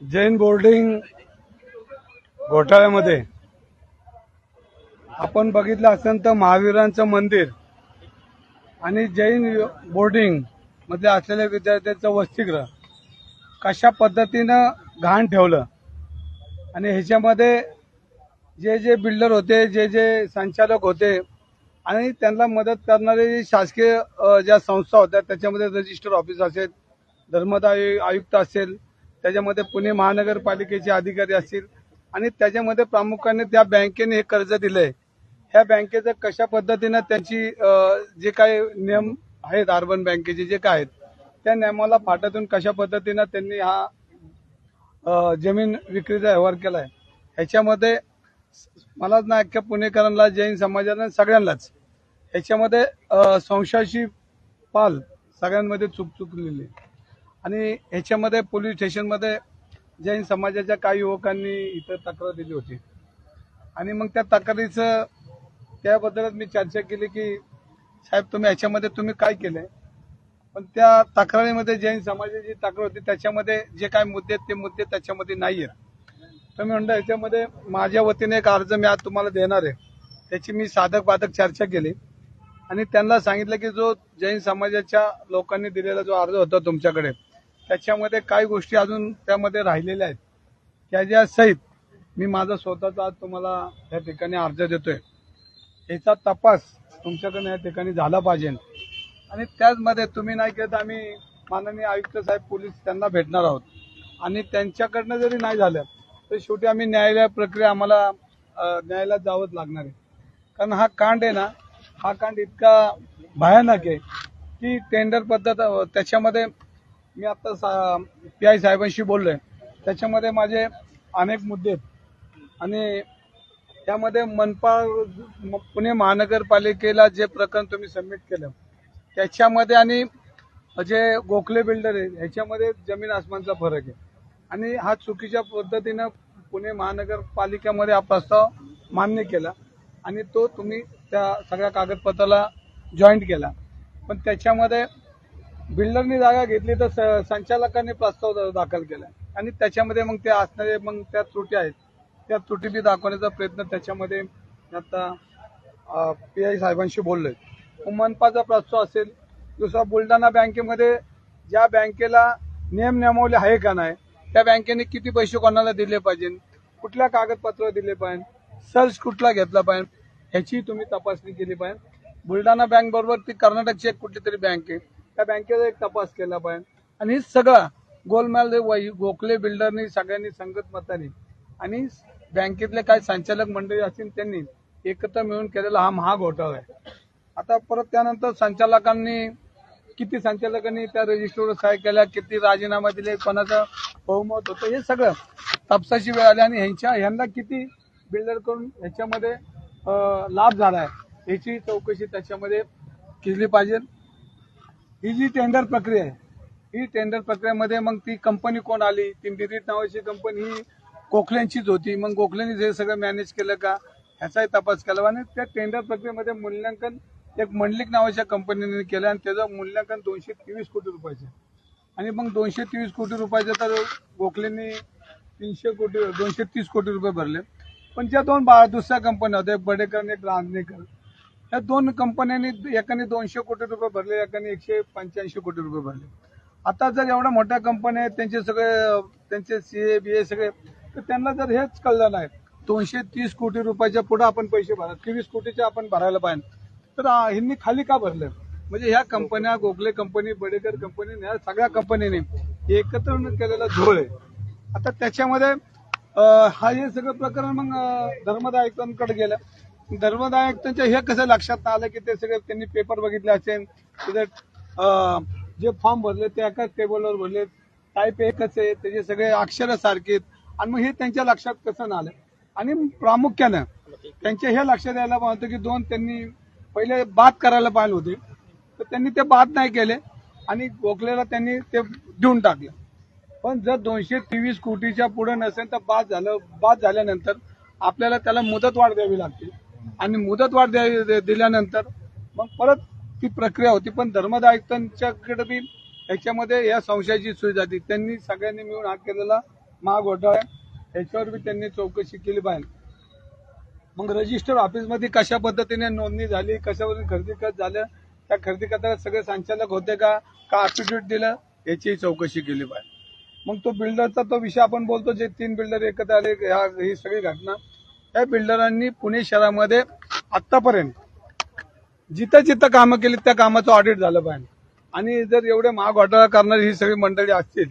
Jain boarding घोटाळ्यामध्ये. आपण बघितलं असेल तर महावीरांचं मंदिर आणि जैन बोर्डिंगमध्ये असलेल्या विद्यार्थ्यांचं वसतिगृह कशा पद्धतीनं घाण ठेवलं? आणि ह्याच्यामध्ये जे जे बिल्डर होते जे जे संचालक होते आणि त्यांना मदत करणारे जे शासकीय ज्या संस्था होत्या त्याच्यामध्ये रजिस्टर ऑफिस असेल धर्मदाय आयुक्त असेल त्याच्यामध्ये पुणे महानगरपालिकेचे अधिकारी असतील आणि त्याच्यामध्ये प्रामुख्याने त्या बँकेने हे कर्ज दिलंय ह्या बँकेचं कशा पद्धतीनं त्यांची जे काही नियम आहेत अर्बन बँकेचे जे काय आहेत त्या नियमाला फाटातून कशा पद्धतीनं त्यांनी हा जमीन विक्रीचा व्यवहार केलाय ह्याच्यामध्ये मलाच ना अख्ख्या पुणेकरांना जैन समाजाला सगळ्यांनाच ह्याच्यामध्ये संशयाशी संशयाची पाल सगळ्यांमध्ये चूक चुकलेली आहे. आणि ह्याच्यामध्ये पोलीस स्टेशनमध्ये जैन समाजाच्या काही युवकांनी इथं तक्रार दिली होती. आणि मग त्या तक्रारीचं त्याबद्दलच मी चर्चा केली की साहेब तुम्ही ह्याच्यामध्ये तुम्ही काय केलंय? पण त्या तक्रारीमध्ये जैन समाजाची तक्रार होती त्याच्यामध्ये जे काय मुद्दे आहेत ते मुद्दे त्याच्यामध्ये नाही आहेत. तर मी म्हणलं ह्याच्यामध्ये माझ्या वतीने एक अर्ज मी आज तुम्हाला देणार आहे. त्याची मी साधक बाधक चर्चा केली. आणि त्यांना सांगितलं की जो जैन समाजाच्या लोकांनी दिलेला जो अर्ज होता तुमच्याकडे त्याच्यामध्ये काही गोष्टी अजून त्यामध्ये राहिलेल्या आहेत. त्याच्या सहित मी माझा स्वतःचा आज तुम्हाला या ठिकाणी अर्ज देतोय. याचा तपास तुमच्याकडनं या ठिकाणी झाला पाहिजे. आणि त्याचमध्ये तुम्ही नाही केलं तर आम्ही माननीय आयुक्त साहेब पोलीस त्यांना भेटणार आहोत. आणि त्यांच्याकडनं जरी नाही झालं तर शेवटी आम्ही न्यायालय प्रक्रिया आम्हाला न्यायालयात जावंच लागणार आहे. कारण हा कांड आहे ना हा कांड इतका भयानक आहे की टेंडर पद्धत त्याच्यामध्ये मी आता पी आय साहेबांशी बोललोय. त्याच्यामध्ये माझे अनेक मुद्दे आणि त्यामध्ये मनपा पुणे महानगरपालिकेला जे प्रकरण तुम्ही सबमिट केलं त्याच्यामध्ये आणि जे गोखले बिल्डर आहे ह्याच्यामध्ये जमीन आसमानचा फरक आहे. आणि हा चुकीच्या पद्धतीनं पुणे महानगरपालिकेमध्ये हा प्रस्ताव मान्य केला आणि तो तुम्ही त्या सगळ्या कागदपत्राला जॉईंट केला. पण त्याच्यामध्ये बिल्डरनी जागा घेतली तर स- संचालकांनी प्रस्ताव दाखल केला आणि त्याच्यामध्ये मग ते असणारे मग त्या त्रुटी आहेत. त्या त्रुटी बी दाखवण्याचा प्रयत्न त्याच्यामध्ये आता पी आय साहेबांशी बोललोय. मग मनपाचा प्रस्ताव असेल दुसरा बुलढाणा बँकेमध्ये ज्या बँकेला नियम नेमवले आहे का नाही त्या बँकेने किती पैसे कोणाला दिले पाहिजे कुठल्या कागदपत्र दिले पाहिजे सर्च कुठला घेतला पाहिजे ह्याची तुम्ही तपासणी केली पाहिजे. बुलढाणा बँक बरोबर ती कर्नाटकची एक कुठली तरी बँक आहे. त्या बँकेचा एक तपास केला पाहिजे आणि हे सगळं गोलमाल गोखले बिल्डरनी सगळ्यांनी संगत मताने. आणि बँकेतले काही संचालक मंडळी असतील त्यांनी एकत्र मिळून केलेला हा महाघोटाळा आहे. आता परत त्यानंतर संचालकांनी किती संचालकांनी त्या रजिस्टरवर सहाय केल्या किती राजीनामा दिले कोणाचं बहुमत होतं हे सगळं तपसाची वेळ आली आणि ह्यांच्या ह्यांना किती बिल्डर करून ह्याच्यामध्ये लाभ झाला आहे ह्याची चौकशी त्याच्यामध्ये केली पाहिजे. ही जी टेंडर प्रक्रिया आहे ही टेंडर प्रक्रियेमध्ये मग ती कंपनी कोण आली? ती मिरिट नावाची कंपनी ही गोखल्यांचीच होती. मग गोखल्यांनी जे सगळं मॅनेज केलं का? ह्याचाही तपास केला आणि त्या टेंडर प्रक्रियेमध्ये मूल्यांकन एक मंडलिक नावाच्या कंपनीने केलं आणि त्याचं मूल्यांकन दोनशे तेवीस कोटी रुपयाचं आणि मग दोनशे तेवीस कोटी रुपयाचे तर गोखलेंनी तीनशे कोटी दोनशे तीस कोटी रुपये भरले. पण ज्या दोन बा दुसऱ्या कंपन्या होत्या एक बडेकर आणि एक रांजणेकर या दोन कंपन्यांनी एकाने दोनशे कोटी रुपये भरले एकाने एकशे पंच्याऐंशी कोटी रुपये भरले. आता जर एवढ्या मोठ्या कंपन्या आहेत त्यांचे सगळे त्यांचे सीए बी ए सगळे तर त्यांना जर हेच कळलं नाही दोनशे तीस कोटी रुपयाच्या पुढे आपण पैसे भरा तेवीस कोटीचे आपण भरायला पाहिजे तर ह्यांनी खाली का भरलं? म्हणजे ह्या कंपन्या गोखले कंपनी बडेकर कंपनी ह्या सगळ्या कंपनीने एकत्र केलेला झोळ आहे. आता त्याच्यामध्ये हा हे सगळं प्रकरण मग धर्मदायकांकडे गेलं. धर्मदाय त्यांच्या हे कसं लक्षात आलं की ते सगळे त्यांनी पेपर बघितले असेल तिथे जे फॉर्म भरले ते एकाच टेबलवर भरले टाईप एकच आहे त्याचे सगळे अक्षर सारखेत आहेत. आणि मग हे त्यांच्या लक्षात कसं नाही आलं? आणि प्रामुख्यानं त्यांच्या हे लक्षात यायला पाहिजे की दोन त्यांनी पहिले बाद करायला पाहिजे होते. तर त्यांनी ते बाद नाही केले आणि गोखलेला त्यांनी ते देऊन टाकलं. पण जर दोनशे तेवीस कोटीच्या पुढे नसेल तर बाद झालं बाद झाल्यानंतर आपल्याला त्याला मुदतवाढ द्यावी लागते. आणि मुदतवाढ दिल्यानंतर मग परत ती प्रक्रिया होती. पण धर्मदाय आयुक्तांच्याकडे बी याच्यामध्ये या संशयाची सुरू जाते. त्यांनी सगळ्यांनी मिळून हा केलेला महाघोटाळा याच्यावर बी त्यांनी चौकशी केली पाहिजे. मग रजिस्टर ऑफिसमध्ये कशा पद्धतीने नोंदणी झाली कशावरून खरेदी खत झालं त्या खरेदी करताना सगळे संचालक होते का? का अफिडेविट दिलं? याचीही चौकशी केली पाहिजे. मग तो बिल्डरचा तो विषय आपण बोलतो जे तीन बिल्डर एकत्र आले ह्या ही सगळी घटना त्या बिल्डरांनी पुणे शहरामध्ये आतापर्यंत जिथं जिथं कामं केली त्या कामाचं ऑडिट झालं पाहिजे. आणि जर एवढे महाग घोटाळा करणारी ही सगळी मंडळी असतील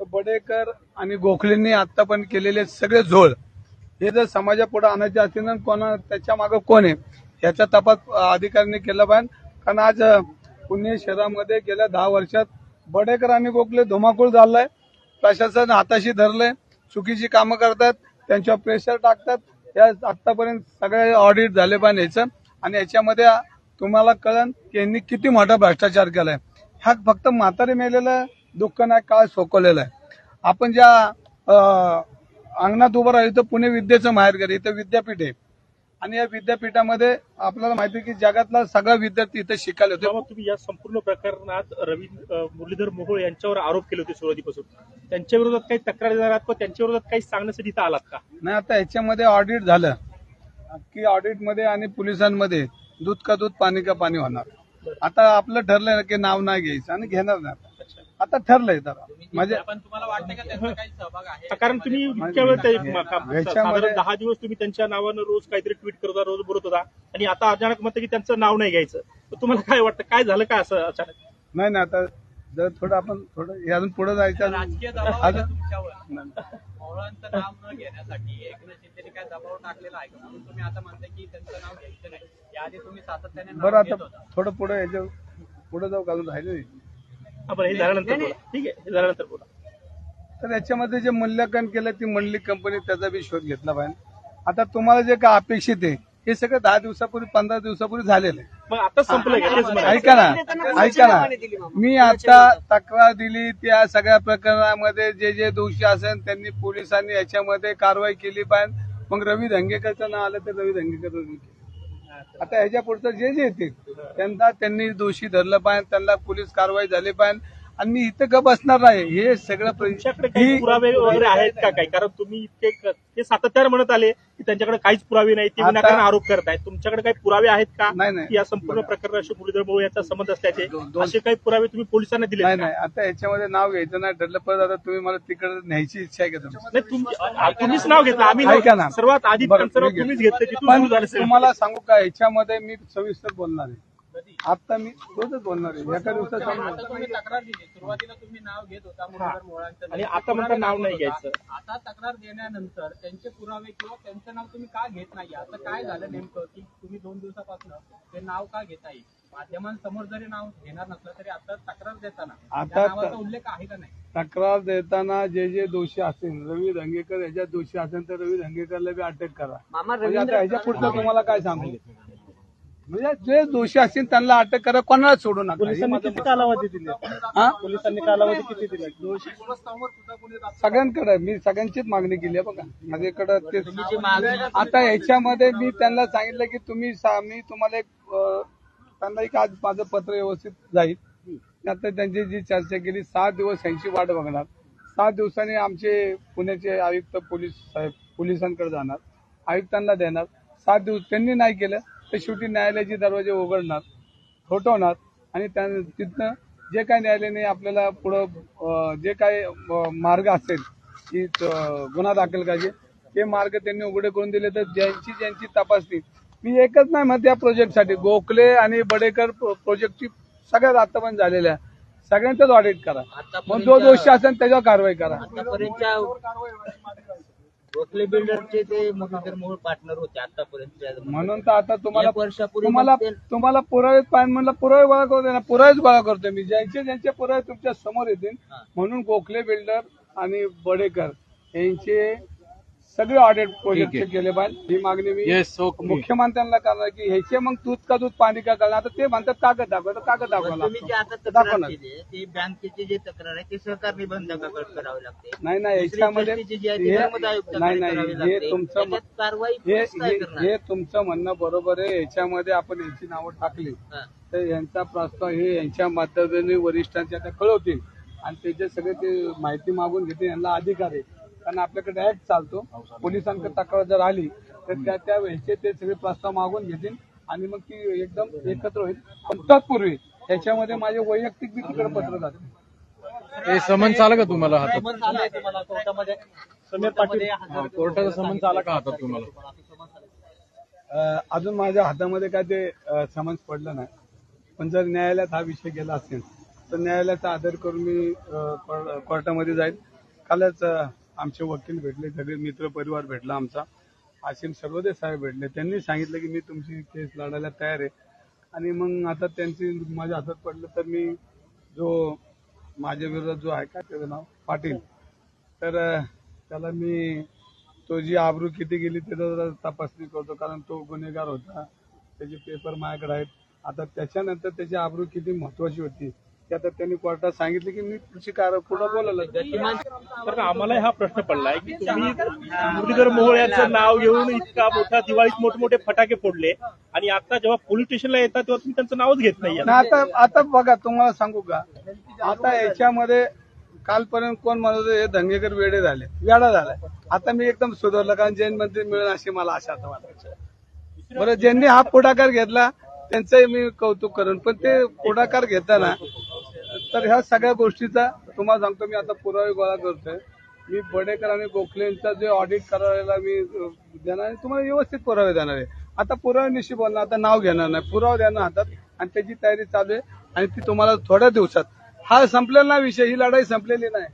तर बडेकर आणि गोखलेंनी आतापर्यंत केलेले सगळे झोळ. हे जर समाजापुढे आणायचे असतील ना कोणा त्याच्या मागं कोण आहे? याचा तपास अधिकाऱ्यांनी केला पाहिजे. कारण आज पुणे शहरामध्ये गेल्या दहा वर्षात बडेकर आणि गोखले धुमाकूळ झालाय. प्रशासन हाताशी धरलंय. चुकीची कामं करतात. त्यांच्यावर प्रेशर टाकतात. या आतापर्यंत सगळे ऑडिट झाले पण याचं. आणि याच्यामध्ये तुम्हाला कळन की यांनी किती मोठा भ्रष्टाचार केलाय. हा फक्त म्हातारी मेलेलं दुःख नाही काळ सोकवलेलं आहे. आपण ज्या अंगणात उभं राहिलो तर पुणे विद्येचं माहेरघर इथं विद्यापीठ आहे. आणि या विद्यापीठामध्ये आपल्याला माहिती आहे की जगातला सगळा विद्यार्थी इथं शिकायला होते तुम्ही या संपूर्ण प्रकरणात रवी मुरलीधर मोहोळ यांच्यावर आरोप केले होते सुरुवातीपासून. त्यांच्या विरोधात काही तक्रार देणार आहात का? त्यांच्या विरोधात काही सांगण्यासाठी इथं आलात का? नाही आता याच्यामध्ये ऑडिट झालं. की ऑडिटमध्ये आणि पोलिसांमध्ये दूध का दूध पाणी का पाणी होणार. आता आपलं ठरलंय ना की नाव नाही घ्यायचं आणि घेणार नाही आता. ठरलंय तर म्हणजे पण तुम्हाला वाटतं का त्यांचा काही सहभाग आहे? कारण तुम्ही इतक्या वेळ ते- म- का- याच्यामध्ये- साधारण दहा दिवस तुम्ही त्यांच्या नावानं रोज काहीतरी ट्विट करत होता रोज बोलत होता. आणि आता अचानक म्हणतं की त्यांचं नाव नाही घ्यायचं. तर तुम्हाला काय वाटतं? काय झालं का असं अचानक? नाही ना आता जर थोडं आपण थोडं हे अजून पुढे जायचं राजकीय दबाव आहे आता- का तुमच्यावर? मोहळांचं नाव न घेण्यासाठी एकनाथ शिंदेने काय दबाव टाकलेला आहे का? म्हणून तुम्ही आता म्हणताय की त्यांचं नाव घ्यायचं नाही. याआधी तुम्ही सातत्याने नाव बरं घेत आता होता. थोडं पुढे याच्यापुढे जाऊ घालून राहिले. नाही. हा, हे झाल्यानंतर बोला. ठीक आहे हे झाल्यानंतर बोला. तर याच्यामध्ये जे मूल्यांकन केलं ती मंडली कंपनी त्याचा बी शोध घेतला पाहिजे आता तुम्हाला जे काय अपेक्षित आहे हे सगळं दहा दिवसापूर्वी पंधरा दिवसापूर्वी झालेलं आहे. मग आता संपलं. ऐका ना ऐका ना. मी आता तक्रार दिली त्या सगळ्या प्रकरणामध्ये जे जे दोषी असेल त्यांनी पोलिसांनी याच्यामध्ये कारवाई केली पाहिजे मग रवी धंगेकरचं नाव आलं तर रवी धंगेकर आता ह्याच्या पुढचं जे जे येतील त्यांना त्यांनी दोषी धरलं पाहिजे त्यांना पोलीस कारवाई झाली पाहिजे. आणि मी इथं का बसणार नाही. हे सगळं तुमच्याकडे काही पुरावे वगैरे आहेत का काही? कारण तुम्ही इतके ते सातत्याने म्हणत आले की त्यांच्याकडे काहीच पुरावे नाही. ते आता- विनाकारण आरोप करतायत. तुमच्याकडे काही पुरावे आहेत का? नाही, नाही. की या संपूर्ण प्रकरणाशी मुरलीधर मोहोळ यांचा संबंध असल्याचे? दोन- दोन- असे काही पुरावे तुम्ही पोलिसांना दिले नाही नाही. आता याच्यामध्ये नाव घ्यायचं नाही. ठरलं परत आता तुम्ही मला तिकडे न्यायची इच्छा आहे का तुमची? नाही आ- तुम्हीच नाव घेतलं. आम्ही ऐका ना. नाही. सर्वात आधी बरं, तुम्हीच घेतो. घेतलं. तिथून पण सुरू झालं सगळं. तुम्हाला सांगू का? याच्यामध्ये मी सविस्तर बोलणार आहे. आता मी रोजच बोलणार आहे. एका दिवसात आता सांगणार. तुम्ही तक्रार दिली. सुरुवातीला तुम्ही नाव घेत होता मुरलीधर मोहळांचं आणि आता म्हणता नाव नाही घ्यायचं. आता तक्रार देण्यानंतर त्यांचे पुरावे किंवा त्यांचं नाव तुम्ही का घेत नाही? आता काय झालं नेमकं की तुम्ही दोन दिवसापासून ते नाव का घेता येईल माध्यमांसमोर जरी नाव घेणार नसलं तरी आता तक्रार देताना आता नावाचा उल्लेख आहे का नाही? तक्रार देताना जे जे दोषी असेल रवी धंगेकर याच्यात दोषी असेल तर रवी धंगेकरला बी अटक करा. म्हणजे आता ह्याच्या पुढचं तुम्हाला काय सांगू? म्हणजे जे दोषी असतील त्यांना अटक करा कोणाला सोडू नका. हे पोलिसांनी माझं किती कालावधी दिली? हा? पोलिसांनी कालावधी किती दिला? सगळ्यांकडे मी सगळ्यांचीच मागणी केली आहे बघा. माझ्याकडे ते आता याच्यामध्ये मी त्यांना सांगितलं की तुम्ही सा- मी तुम्हाला एक अं, त्यांना एक आज माझं पत्र व्यवस्थित जाईल. आता त्यांची जी चर्चा केली सात दिवस यांची वाट बघणार. सात दिवसांनी आमचे पुण्याचे आयुक्त पोलीस साहेब पोलिसांकडे जाणार. आयुक्तांना देणार. सात दिवस त्यांनी नाही केलं. तर शेवटी न्यायालयाचे दरवाजे उघडणार ठोठवणार आणि त्या तिथनं जे काही न्यायालयाने आपल्याला पुढं जे काही अं, मार्ग असेल की गुन्हा दाखल करायचे ते मार्ग त्यांनी उघडे करून दिले तर ज्यांची ज्यांची तपासणी. मी एकच नाही म्हणते या प्रोजेक्टसाठी. गोखले आणि बडेकर प्रो- प्रोजेक्टची सगळ्यात आतापर्यंत झालेल्या सगळ्यांचंच ऑडिट करा. मग जो दोषी असेल त्याच्यावर कारवाई करा. गोखले बिल्डरचे ते मोहोळ पार्टनर होते आतापर्यंत. म्हणून तर आता तुम्हाला एक वर्षापूर्वी तुम्हाला मग ते- तुम्हाला पुरावे पाहिजे म्हणलं पुरावे गोळा करू दे ना पुरावेच गोळा करतोय मी. ज्यांचे ज्यांचे पुरावे तुमच्यासमोर येतील म्हणून गोखले बिल्डर आणि बडेकर यांचे सगळे ऑडिट प्रोजेक्ट केले पाहिजे ही मागणी मी मुख्यमंत्र्यांना करणार की ह्याचे मग दूध का दूध पाणी का करणार? आता ते म्हणतात कागद दाखवा तर कागद दाखवा तुम्ही जे आता लागतो. तक्रार दाखवणार. केली ते बँकेची जी तक्रार आहे ती सहकार निबंधकाकडे करावी लागते? नाही नाही दुसरी याच्यामध्ये गोष्टीची जी आहे ती हे- धर्मदाय आयुक्ताकडे नाही नाही करावी हे लागते. तुमचं कारवाई हे पोलीस काय हे- करणार? हे तुमचं म्हणणं बरोबर आहे. याच्यामध्ये आपण यांची नावं टाकली. हा. तर यांचा प्रस्ताव हे यांच्या माध्यमाने वरिष्ठांच्या त्या कळवतील. आणि त्याचे सगळे ते माहिती मागून घेतील यांना अधिकार आहे. कारण आपल्याकडे ऍक्ट चालतो. पोलिसांकडे तक्रार जर आली तर त्या त्या वेळेचे ते सगळे प्रस्ताव मागून घेतील आणि मग ती एकदम एकत्र होईल. पण तत्पूर्वी त्याच्यामध्ये माझे वैयक्तिक बी तिकडे पत्र जाते. हे समन्स आलं का तुम्हाला हातात? समन्स आलंय तुम्हाला. कोर्टामध्ये समीर पाटील. हा, कोर्टाचा समन्स आला का हातात तुम्हाला. अं, अजून माझ्या हातामध्ये काय ते अं, समन्स पडलं नाही. पण जर न्यायालयात हा विषय गेला असेल तर न्यायालयाचा आदर करून मी अं, कोर- कोर्टामध्ये जाईल. कालच अं, आमचे वकील भेटले सगळे मित्र परिवार भेटला आमचा. आशिम सर्वदे साहेब भेटले. त्यांनी सांगितलं की मी तुमची केस लढायला तयार आहे. आणि मग आता त्यांची माझ्या हातात पडलं तर मी जो माझ्या विरोधात जो आहे का त्याचं नाव? पाटील. तर त्याला मी तो जी आबरू किती गेली त्याचा जरा तपासणी करतो कारण तो गुन्हेगार होता. त्याचे पेपर माझ्याकडे आहेत. आता त्याच्यानंतर त्याची आबरू किती महत्वाची होती? आता त्यांनी कोर्टात सांगितलं की मी तुझी कार पुढे बोलायला तर आम्हाला हा प्रश्न पडलाय की तुम्ही मुरलीधर मोहोळ यांचं नाव घेऊन इतका मोठा दिवाळीत मोठमोठे फटाके फोडले आणि आता जेव्हा पोलीस स्टेशनला येतात तेव्हा तुम्ही त्यांचं नावच घेत नाही ना आता आता बघा तुम्हाला सांगू का? आता याच्यामध्ये कालपर्यंत कोण म्हणत होते, हे दंगेकर वेडे झाले. वेडा झालाय. आता मी एकदम सुधारलं कारण जैन मंत्री मिळेल अशी मला आशा आता वाटायची. बरं ज्यांनी हा पुढाकार घेतला त्यांचंही मी कौतुक करेन. पण ते पुढाकार घेताना तर ह्या सगळ्या गोष्टीचा तुम्हाला सांगतो मी आता पुरावे गोळा करतोय. मी बडेकर आणि गोखलेंचा जे ऑडिट करायला मी देणार आहे तुम्हाला व्यवस्थित पुरावे देणार आहे. आता पुराव्यानिशी बोलणार आता नाव घेणार नाही. पुरावा देणार हातात आणि त्याची तयारी चालू आहे आणि ती तुम्हाला थोड्या दिवसात. हा संपलेला विषय ही लढाई संपलेली नाही.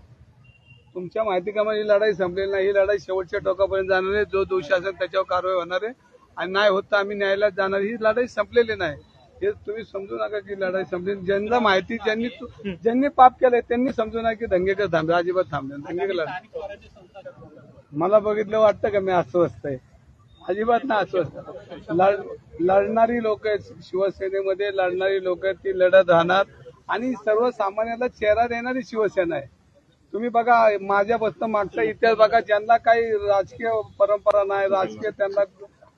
तुमच्या माहिती कामा म्हणजे ही लढाई संपलेली नाही ही लढाई शेवटच्या टोकापर्यंत जाणार आहे. जो दोषी असेल त्याच्यावर कारवाई होणार आहे. आणि नाही होत आम्ही न्यायालयात जाणार ही लढाई संपलेली नाही. हे तुम्ही समजू नका की लढाई संपली. ज्यांना माहिती ज्यांनी ज्यांनी पाप केलंय त्यांनी समजू नका की दंगेकर थांबले अजिबात थांबले दंगेकर मला बघितलं वाटतं का मी अस्वस्थ आहे? अजिबात ना अस्वस्थ. लढणारी लोक आहेत शिवसेनेमध्ये लढणारी लोक आहेत ती लढत राहणार. आणि सर्वसामान्याला चेहरा देणारी शिवसेना आहे. तुम्ही बघा माझ्या बसतं मागचा इतिहास बघा ज्यांना काही राजकीय परंपरा नाही राजकीय त्यांना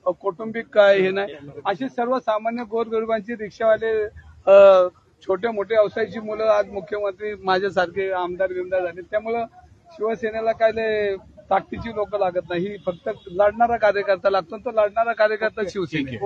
कौटुंबिक काय हे नाही. अशी सर्वसामान्य गोरगरिबांची रिक्षावाले छोटे मोठे व्यवसायाची मुलं आज मुख्यमंत्री माझ्यासारखे आमदार बिमदार झाले. त्यामुळं शिवसेनेला काय ताकदीची लोक लागत नाही. ही फक्त लढणारा कार्यकर्ता लागतो तो लढणारा कार्यकर्ता शिवसेना